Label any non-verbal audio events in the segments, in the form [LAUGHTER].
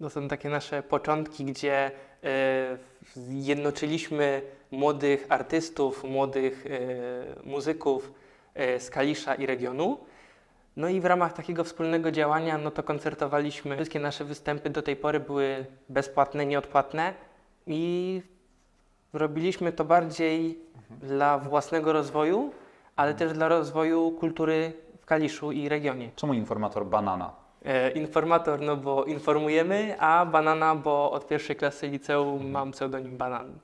To są takie nasze początki, gdzie e, zjednoczyliśmy młodych artystów, młodych e, muzyków e, z Kalisza i regionu. No i w ramach takiego wspólnego działania, no to koncertowaliśmy. Wszystkie nasze występy do tej pory były bezpłatne, nieodpłatne i robiliśmy to bardziej dla własnego rozwoju, ale też dla rozwoju kultury w Kaliszu i regionie. Czemu informator banana? E, informator, no bo informujemy, a banana, bo od pierwszej klasy liceum mam pseudonim Banan.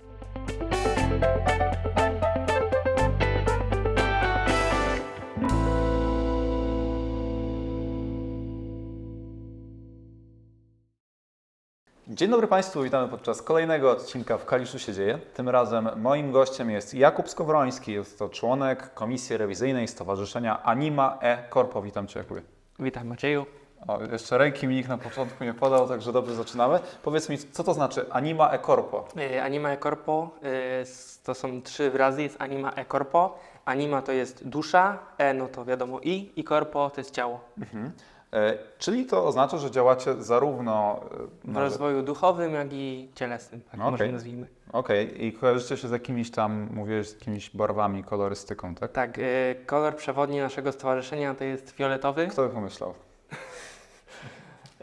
Dzień dobry Państwu, witamy podczas kolejnego odcinka w Kaliszu się dzieje. Tym razem moim gościem jest Jakub Skowroński, jest to członek Komisji Rewizyjnej Stowarzyszenia Anima e Corpo. Witam Cię Jakubie. Witam Macieju. O, jeszcze ręki mi nikt na początku nie podał, także dobrze zaczynamy. Powiedz mi, co to znaczy Anima e Corpo? E, Anima e corpo e, to są trzy wyrazy, jest anima e corpo. Anima to jest dusza, e no to wiadomo i, i corpo to jest ciało. E, czyli to oznacza, że działacie zarówno W na rozwoju duchowym, jak i cielesnym, tak No może nazwijmy. Okej, i kojarzycie się z jakimiś tam, mówiłeś, z jakimiś barwami, kolorystyką, tak? Tak, e, kolor przewodni naszego stowarzyszenia to jest fioletowy, Kto by pomyślał?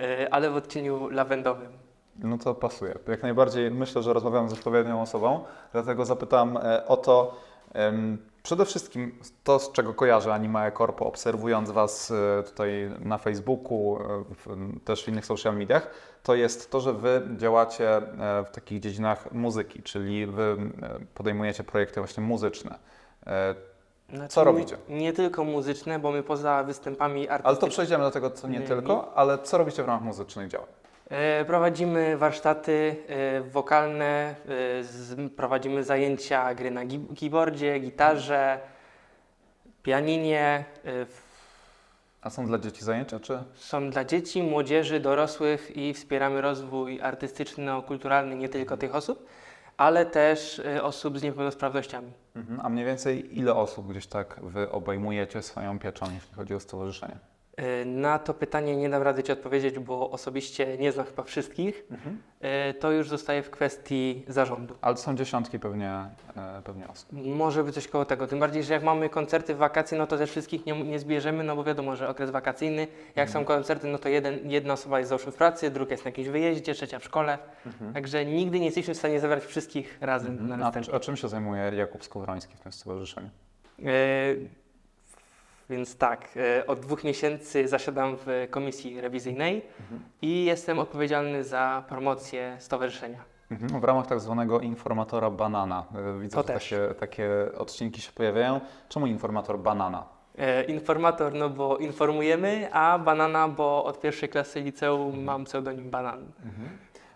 E, ale w odcieniu lawendowym. No to pasuje. Jak najbardziej myślę, że rozmawiam z odpowiednią osobą, dlatego zapytam e, o to przede wszystkim to, z czego kojarzę Anima e Corpo, obserwując Was e, tutaj na Facebooku, też w innych social mediach, to jest to, że Wy działacie w takich dziedzinach muzyki, czyli Wy podejmujecie projekty właśnie muzyczne. Znaczy, Co robicie? Nie, nie tylko muzyczne, bo my poza występami Ale to artystycznymi przejdziemy do tego, co nie Nie, tylko, ale co robicie w ramach muzycznych działań? e, prowadzimy warsztaty e, wokalne, e, z, prowadzimy zajęcia gry na gi- keyboardzie, gitarze, pianinie. e, w- A są dla dzieci zajęcia, czy? Są dla dzieci, młodzieży, dorosłych i wspieramy rozwój artystyczno-kulturalny nie tylko tych osób, ale też e, osób z niepełnosprawnościami. Mhm. A mniej więcej ile osób gdzieś tak Wy obejmujecie swoją pieczą, jeśli chodzi o stowarzyszenie? E, Na to pytanie nie dam rady Ci odpowiedzieć, bo osobiście nie znam chyba wszystkich. E, To już zostaje w kwestii zarządu. Ale są dziesiątki pewnie, e, pewnie osób. Może być coś koło tego. Tym bardziej, że jak mamy koncerty w wakacje, no to też wszystkich nie, nie zbierzemy, no bo wiadomo, że okres wakacyjny. Jak są koncerty, no to jeden, jedna osoba jest załóżmy w pracy, druga jest na jakimś wyjeździe, trzecia w szkole. Także nigdy nie jesteśmy w stanie zebrać wszystkich razem na A, następnie. a czym się zajmuje Jakub Skowroński w tym stowarzyszeniu? E, Więc tak, e, od dwóch miesięcy zasiadam w komisji rewizyjnej i jestem odpowiedzialny za promocję stowarzyszenia. Mhm. W ramach tak zwanego informatora banana. E, Widzę, To że też. takie, takie odcinki się pojawiają. Czemu informator banana? E, Informator, no bo informujemy, a banana, bo od pierwszej klasy liceum mam pseudonim Banan.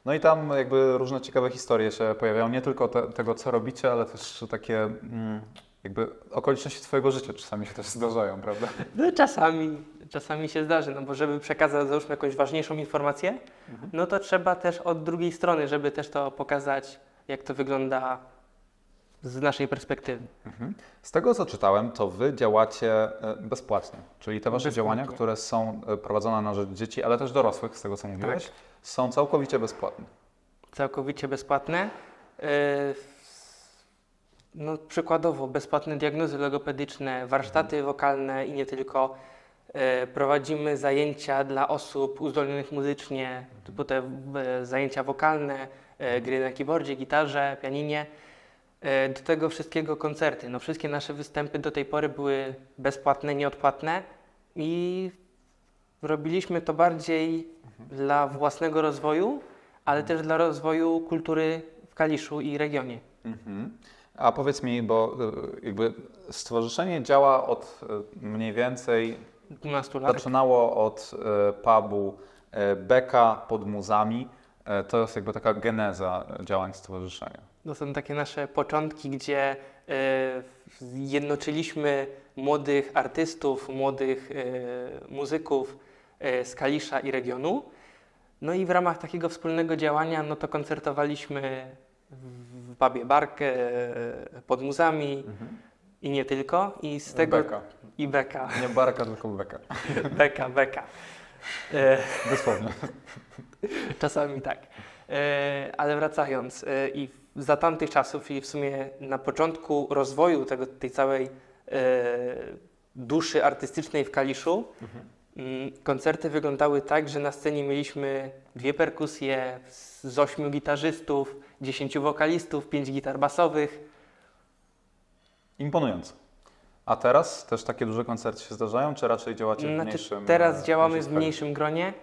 No i tam jakby różne ciekawe historie się pojawiają, nie tylko te, tego, co robicie, ale też takie mm, jakby okoliczności Twojego życia czasami się też zdarzają, prawda? No czasami, czasami się zdarzy, no bo żeby przekazać załóżmy jakąś ważniejszą informację, no to trzeba też od drugiej strony, żeby też to pokazać, jak to wygląda z naszej perspektywy. Mhm. Z tego, co czytałem, to Wy działacie e, bezpłatnie, czyli te Wasze Bezpłatnie. działania, które są e, prowadzone na rzecz dzieci, ale też dorosłych, z tego, co mówiłeś, Tak. są całkowicie bezpłatne. całkowicie bezpłatne. Yy, No, przykładowo bezpłatne diagnozy logopedyczne, warsztaty wokalne i nie tylko. Yy, Prowadzimy zajęcia dla osób uzdolnionych muzycznie, typu te e, zajęcia wokalne, e, gry na keyboardzie, gitarze, pianinie. E, Do tego wszystkiego koncerty. No, wszystkie nasze występy do tej pory były bezpłatne, nieodpłatne i robiliśmy to bardziej dla własnego rozwoju, ale też dla rozwoju kultury w Kaliszu i regionie. Mhm. A powiedz mi, bo e, jakby stowarzyszenie działa od e, mniej więcej, 12 lat. zaczynało od e, pubu Beka pod muzami. To jest jakby taka geneza działań stowarzyszenia. To są takie nasze początki, gdzie zjednoczyliśmy młodych artystów, młodych muzyków z Kalisza i regionu. No i w ramach takiego wspólnego działania, no to koncertowaliśmy w pubie Barkę, e, pod muzami i nie tylko. I z tego... Beka. I Beka. Nie barka, tylko beka. [LAUGHS] Beka, beka. E, [LAUGHS] Dosłownie. [LAUGHS] Czasami tak. E, Ale wracając, i za tamtych czasów i w sumie na początku rozwoju tego, tej całej duszy artystycznej w Kaliszu, mm, koncerty wyglądały tak, że na scenie mieliśmy dwie perkusje z, ośmiu gitarzystów, dziesięciu wokalistów, pięć gitar basowych. Imponująco. A teraz też takie duże koncerty się zdarzają, czy raczej działacie w Znaczy, mniejszym teraz e, działamy w mniejszym gronie,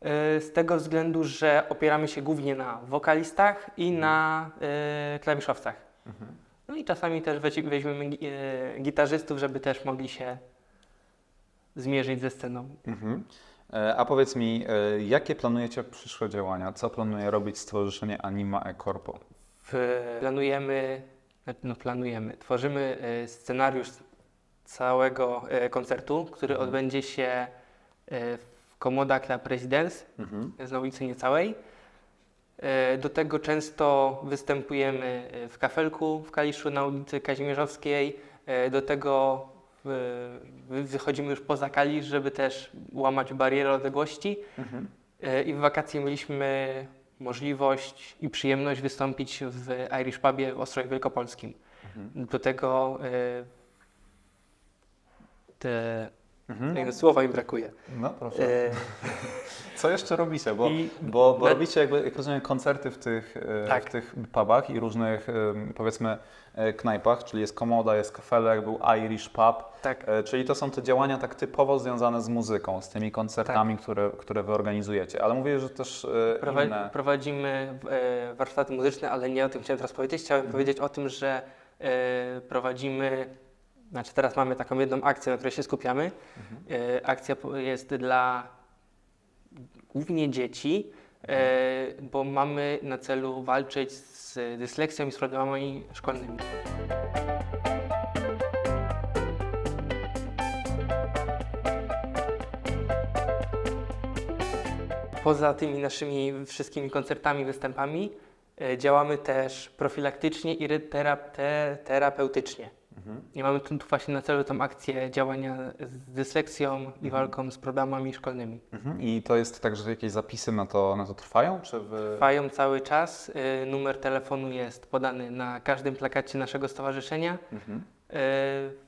e, z tego względu, że opieramy się głównie na wokalistach i na e, klawiszowcach. Mhm. No i czasami też weźmiemy gi- gitarzystów, żeby też mogli się zmierzyć ze sceną. Mhm. E, A powiedz mi, e, jakie planujecie przyszłe działania? Co planuje robić Stowarzyszenie Anima e Corpo? Planujemy, znaczy, no planujemy, tworzymy e, scenariusz całego koncertu, który Mhm. odbędzie się w Komoda Club Residence Mhm. z na ulicy Niecałej. Do tego często występujemy w kafelku w Kaliszu na ulicy Kazimierzowskiej. Do tego wychodzimy już poza Kalisz, żeby też łamać barierę odległości. Mhm. E, I w wakacje mieliśmy możliwość i przyjemność wystąpić w Irish Pubie w Ostrowie Wielkopolskim. Mhm. Do tego e, te, Mhm. słowa mi brakuje. No proszę. E, [LAUGHS] Co jeszcze robicie? Bo, i- bo, bo robicie, jakby, jak rozumiem, koncerty w tych, e, Tak. w tych pubach i różnych, powiedzmy, e, knajpach, czyli jest komoda, jest kafelek, był Irish Pub, tak, e, czyli to są te działania tak typowo związane z muzyką, z tymi koncertami, które, które wy organizujecie. Ale mówię, że też Prowa- inne... Prowadzimy warsztaty muzyczne, ale nie o tym chciałem teraz powiedzieć. Chciałem Mhm. powiedzieć o tym, że prowadzimy, znaczy teraz mamy taką jedną akcję, na której się skupiamy. Mhm. E, akcja jest dla głównie dzieci, Mhm. e, bo mamy na celu walczyć z dysleksją i z problemami szkolnymi. Poza tymi naszymi wszystkimi koncertami, występami, e, działamy też profilaktycznie i te- terapeutycznie. Mhm. I mamy tu właśnie na celu tą akcję działania z dysleksją i Mhm. walką z problemami szkolnymi. Mhm. I to jest tak, że jakieś zapisy na to, na to trwają, czy wy... Trwają cały czas. y, Numer telefonu jest podany na każdym plakacie naszego stowarzyszenia. Mhm. Y,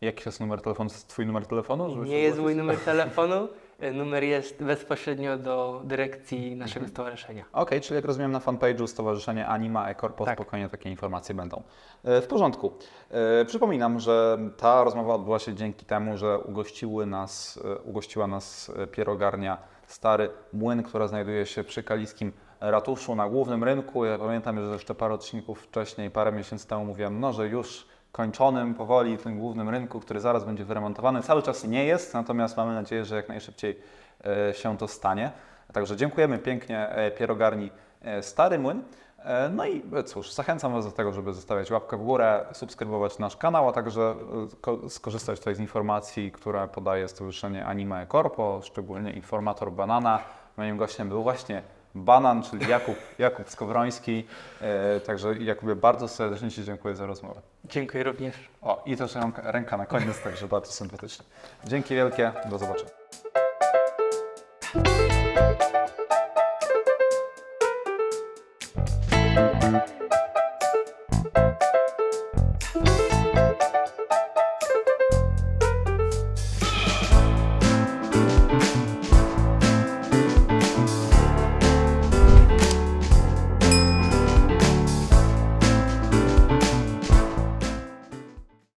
Jaki jest numer telefonu? To jest twój numer telefonu? żeby Nie jest mój numer telefonu. [LAUGHS] y, Numer jest bezpośrednio do dyrekcji naszego Mhm. stowarzyszenia. Okej, czyli jak rozumiem na fanpage'u Stowarzyszenie Anima e-Corpo Tak. spokojnie takie informacje będą. E, W porządku. E, Przypominam, że ta rozmowa odbyła się dzięki temu, że ugościły nas, e, ugościła nas e, pierogarnia Stary Młyn, która znajduje się przy kaliskim ratuszu na głównym rynku. Ja pamiętam, że jeszcze parę odcinków wcześniej, parę miesięcy temu mówiłem, no, że już kończonym powoli tym głównym rynku, który zaraz będzie wyremontowany. Cały czas nie jest, natomiast mamy nadzieję, że jak najszybciej e, się to stanie. Także dziękujemy pięknie e, pierogarni e, Stary Młyn. No i cóż, zachęcam Was do tego, żeby zostawiać łapkę w górę, subskrybować nasz kanał, a także ko- skorzystać tutaj z informacji, które podaje Stowarzyszenie Anime Corpo, szczególnie informator Banana. Moim gościem był właśnie Banan, czyli Jakub, Jakub Skowroński. E, Także Jakubie, bardzo serdecznie Ci dziękuję za rozmowę. Dziękuję również. O, i też ręka, ręka na koniec, także bardzo sympatycznie. Dzięki wielkie, do zobaczenia.